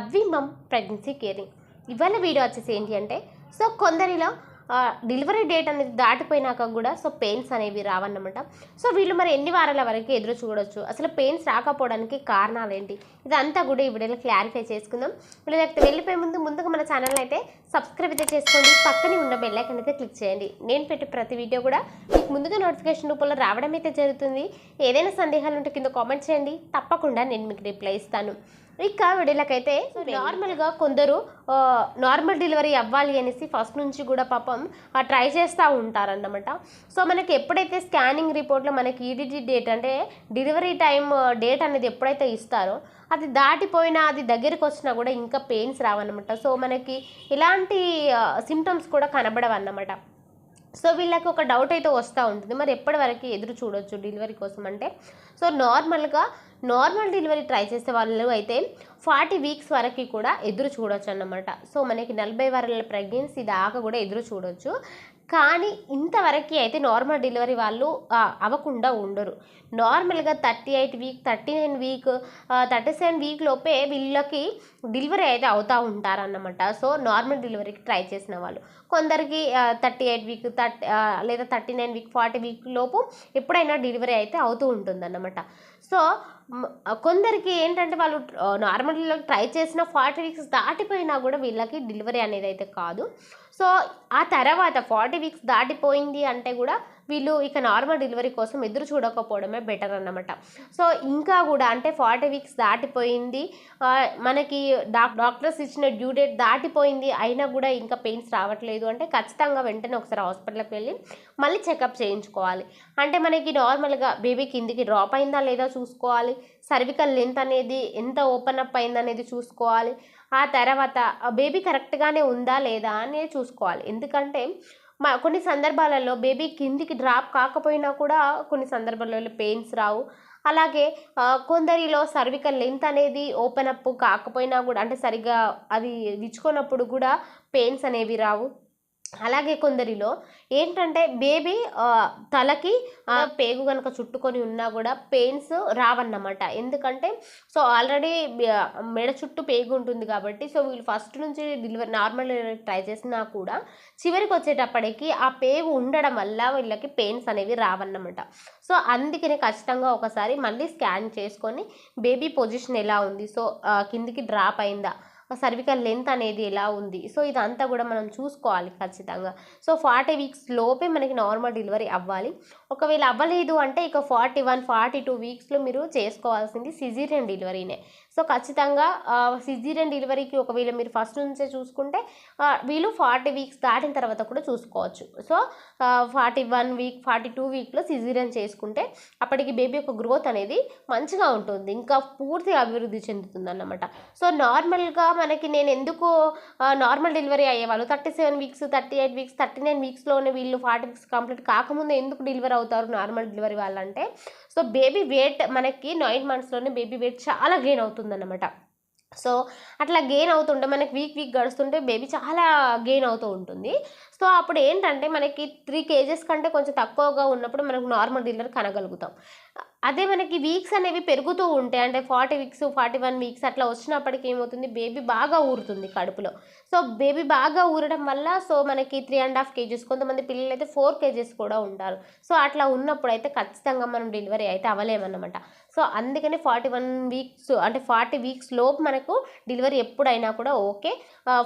అద్విమం pregnancy caring. ఇవాళ video వచ్చేసి ఏంటి అంటే సో కొందరిలో డెలివరీ డేట్ అనేది దాటిపోయినాక కూడా సో పెయిన్స్ అనేవి రావన్నమాట. సో వీళ్ళు మరి ఎన్ని వారాల వరకు ఎదురు చూడొచ్చు? అసలు పెయిన్స్ రాకపోవడానికి కారణాలు ఏంటి? ఇదంతా కూడా ఈ వీడియోలో క్లారిఫై చేసుకుందాం. లేకపోతే వెళ్ళిపోయే ముందు ముందుగా మన ఛానల్ అయితే సబ్స్క్రైబ్ అయితే చేసుకోండి. పక్కనే ఉన్న బెల్లైకన్ అయితే క్లిక్ చేయండి. నేను పెట్టే ప్రతి వీడియో కూడా మీకు ముందుగా నోటిఫికేషన్ రూపంలో రావడం అయితే జరుగుతుంది. ఏదైనా సందేహాలు ఉంటే కింద కామెంట్ చేయండి. తప్పకుండా నేను మీకు రిప్లై ఇస్తాను. ఇక వీడియోలకైతే నార్మల్గా కొందరు నార్మల్ డెలివరీ అవ్వాలి అనేసి ఫస్ట్ నుంచి కూడా పాపం ఆ, ట్రై చేస్తూ ఉంటారన్నమాట. సో మనకి ఎప్పుడైతే స్కానింగ్ రిపోర్ట్లో మనకి ఈడిడి డేట్ అంటే డెలివరీ టైం డేట్ అనేది ఎప్పుడైతే ఇస్తారో అది దాటిపోయినా అది దగ్గరికి వచ్చినా కూడా ఇంకా పెయిన్స్ రావన్నమాట. సో మనకి ఇలాంటి సిమ్టమ్స్ కూడా కనబడవన్నమాట. సో వీళ్ళకి ఒక డౌట్ అయితే వస్తూ ఉంటుంది. మరి ఎప్పటి వరకు ఎదురు చూడొచ్చు డెలివరీ కోసం అంటే? సో నార్మల్గా నార్మల్ డెలివరీ ట్రై చేసే వాళ్ళు అయితే ఫార్టీ వీక్స్ వరకు కూడా ఎదురు చూడొచ్చు అన్నమాట. సో మనకి నలభై వారాల ప్రెగ్నెన్సీ దాకా కూడా ఎదురు చూడొచ్చు. కానీ ఇంతవరకు అయితే నార్మల్ డెలివరీ వాళ్ళు అవ్వకుండా ఉండరు. నార్మల్గా thirty eight week thirty nine week thirty seven week లోపే వీళ్ళకి డెలివరీ అయితే అవుతూ ఉంటారన్నమాట. సో నార్మల్ డెలివరీకి ట్రై చేసిన వాళ్ళు. కొందరికి థర్టీ ఎయిట్ వీక్ థర్టీ లేదా thirty nine week forty week లోపు ఎప్పుడైనా డెలివరీ అయితే అవుతూ ఉంటుందన్నమాట. సో కొందరికి ఏంటంటే వాళ్ళు నార్మల్ ట్రై చేసిన ఫార్టీ వీక్స్ దాటిపోయినా కూడా వీళ్ళకి డెలివరీ అనేది అయితే కాదు. సో ఆ తర్వాత ఫార్టీ వీక్స్ దాటిపోయింది అంటే కూడా వీళ్ళు ఇక నార్మల్ డెలివరీ కోసం ఎదురు చూడకపోవడమే బెటర్ అన్నమాట. సో ఇంకా కూడా అంటే ఫార్టీ వీక్స్ దాటిపోయింది. మనకి డాక్ డాక్టర్స్ ఇచ్చిన డ్యూ డేట్ దాటిపోయింది. అయినా కూడా ఇంకా పెయిన్స్ రావట్లేదు అంటే ఖచ్చితంగా వెంటనే ఒకసారి హాస్పిటల్కి వెళ్ళి మళ్ళీ చెకప్ చేయించుకోవాలి. అంటే మనకి నార్మల్గా బేబీ కిందికి డ్రాప్ అయిందా లేదా చూసుకోవాలి. సర్వికల్ లెంత్ అనేది ఎంత ఓపెన్ అప్ అయిందనేది చూసుకోవాలి. ఆ తర్వాత బేబీ కరెక్ట్గానే ఉందా లేదా అనేది చూసుకోవాలి. ఎందుకంటే మా కొన్ని సందర్భాలలో బేబీ కిందికి డ్రాప్ కాకపోయినా కూడా కొన్ని సందర్భాలలో పెయిన్స్ రావు. అలాగే కొందరిలో సర్వికల్ లెంత్ అనేది ఓపెన్ అప్ కాకపోయినా కూడా అంటే సరిగ్గా అది విచ్చుకున్నప్పుడు కూడా పెయిన్స్ అనేవి రావు. అలాగే కొందరిలో ఏంటంటే బేబీ తలకి పేగు కనుక చుట్టుకొని ఉన్నా కూడా పెయిన్స్ రావన్నమాట. ఎందుకంటే సో ఆల్రెడీ మెడ చుట్టూ పేగు ఉంటుంది కాబట్టి సో వీళ్ళు ఫస్ట్ నుంచి డెలివరీ నార్మల్ ట్రై చేసినా కూడా చివరికి వచ్చేటప్పటికి ఆ పేగు ఉండడం వల్ల వీళ్ళకి పెయిన్స్ అనేవి రావన్నమాట. సో అందుకనే ఖచ్చితంగా ఒకసారి మళ్ళీ స్కాన్ చేసుకొని బేబీ పొజిషన్ ఎలా ఉంది? సో కిందికి డ్రాప్ అయిందా? సర్వికల్ లెంత్ అనేది ఎలా ఉంది? సో ఇదంతా కూడా మనం చూసుకోవాలి ఖచ్చితంగా. సో ఫార్టీ వీక్స్ లోపే మనకి నార్మల్ డెలివరీ అవ్వాలి. ఒకవేళ అవ్వలేదు అంటే ఇక ఫార్టీ వన్ ఫార్టీ టూ వీక్స్లో మీరు చేసుకోవాల్సింది సిజీరియన్ డెలివరీనే. సో ఖచ్చితంగా సిజీరియన్ డెలివరీకి ఒకవేళ మీరు ఫస్ట్ నుంచే చూసుకుంటే వీళ్ళు ఫార్టీ వీక్స్ దాటిన తర్వాత కూడా చూసుకోవచ్చు. So forty one week forty two వీక్లో సిజీరియన్ చేసుకుంటే అప్పటికి బేబీ యొక్క గ్రోత్ అనేది మంచిగా ఉంటుంది. ఇంకా పూర్తిగా అభివృద్ధి చెందుతుంది అన్నమాట సో నార్మల్గా మనకి నేను ఎందుకు నార్మల్ డెలివరీ అయ్యేవాళ్ళు? Thirty seven weeks thirty eight weeks thirty nine వీక్స్లోనే వీళ్ళు ఫార్టీ వీక్స్ కంప్లీట్ కాకముందే ఎందుకు డెలివరీ అవుతారు నార్మల్ డెలివరీ వాళ్ళంటే? సో బేబీ వెయిట్ మనకి నైన్ మంత్స్లోనే బేబీ వెయిట్ చాలా గెయిన్ అవుతుందన్నమాట. సో అట్లా గెయిన్ అవుతుంటే మనకి వీక్ వీక్ గడుస్తుంటే బేబీ చాలా గెయిన్ అవుతూ ఉంటుంది. సో అప్పుడు ఏంటంటే మనకి త్రీ కేజెస్ కంటే కొంచెం తక్కువగా ఉన్నప్పుడు మనకు నార్మల్ డెలివరీ కనగలుగుతాం. అదే మనకి వీక్స్ అనేవి పెరుగుతూ ఉంటాయి. అంటే forty weeks forty one weeks అట్లా వచ్చినప్పటికి ఏమవుతుంది? బేబీ బాగా ఊరుతుంది కడుపులో. సో బేబీ బాగా ఊరడం వల్ల సో మనకి త్రీ అండ్ హాఫ్ కేజెస్ కొంతమంది పిల్లలు అయితే ఫోర్ కేజీస్ కూడా ఉంటారు. సో అట్లా ఉన్నప్పుడు అయితే ఖచ్చితంగా మనం డెలివరీ అయితే అవ్వలేమన్నమాట. సో అందుకని ఫార్టీ వన్ వీక్స్ అంటే ఫార్టీ వీక్స్ లోపు మనకు డెలివరీ ఎప్పుడైనా కూడా ఓకే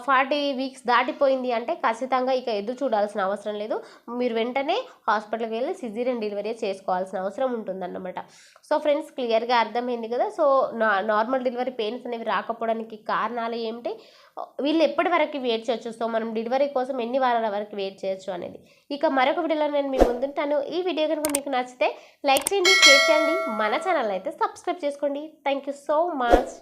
ఫార్టీ వీక్స్ దాటిపోయింది అంటే ఖచ్చితంగా ఇక ఎదురు చూడాల్సిన అవసరం లేదు. మీరు వెంటనే హాస్పిటల్కి వెళ్ళి సిజీరియన్ డెలివరీ చేసుకోవాల్సిన అవసరం ఉంటుందన్నమాట. సో ఫ్రెండ్స్ క్లియర్గా అర్థమైంది కదా. సో నా నార్మల్ డెలివరీ పెయిన్స్ అనేవి రాకపోవడానికి కారణాలు ఏమిటి? వీళ్ళు ఎప్పటి వరకు వెయిట్ చేయొచ్చు? సో మనం డెలివరీ కోసం ఎన్ని వారాల వరకు వెయిట్ చేయొచ్చు అనేది. ఇక మరొక వీడియోలో నేను మీ ముందుంటాను ఈ వీడియో కనుక మీకు నచ్చితే లైక్ చేయండి షేర్ చేయండి. మన ఛానల్ అయితే సబ్స్క్రైబ్ చేసుకోండి. Thank you so much.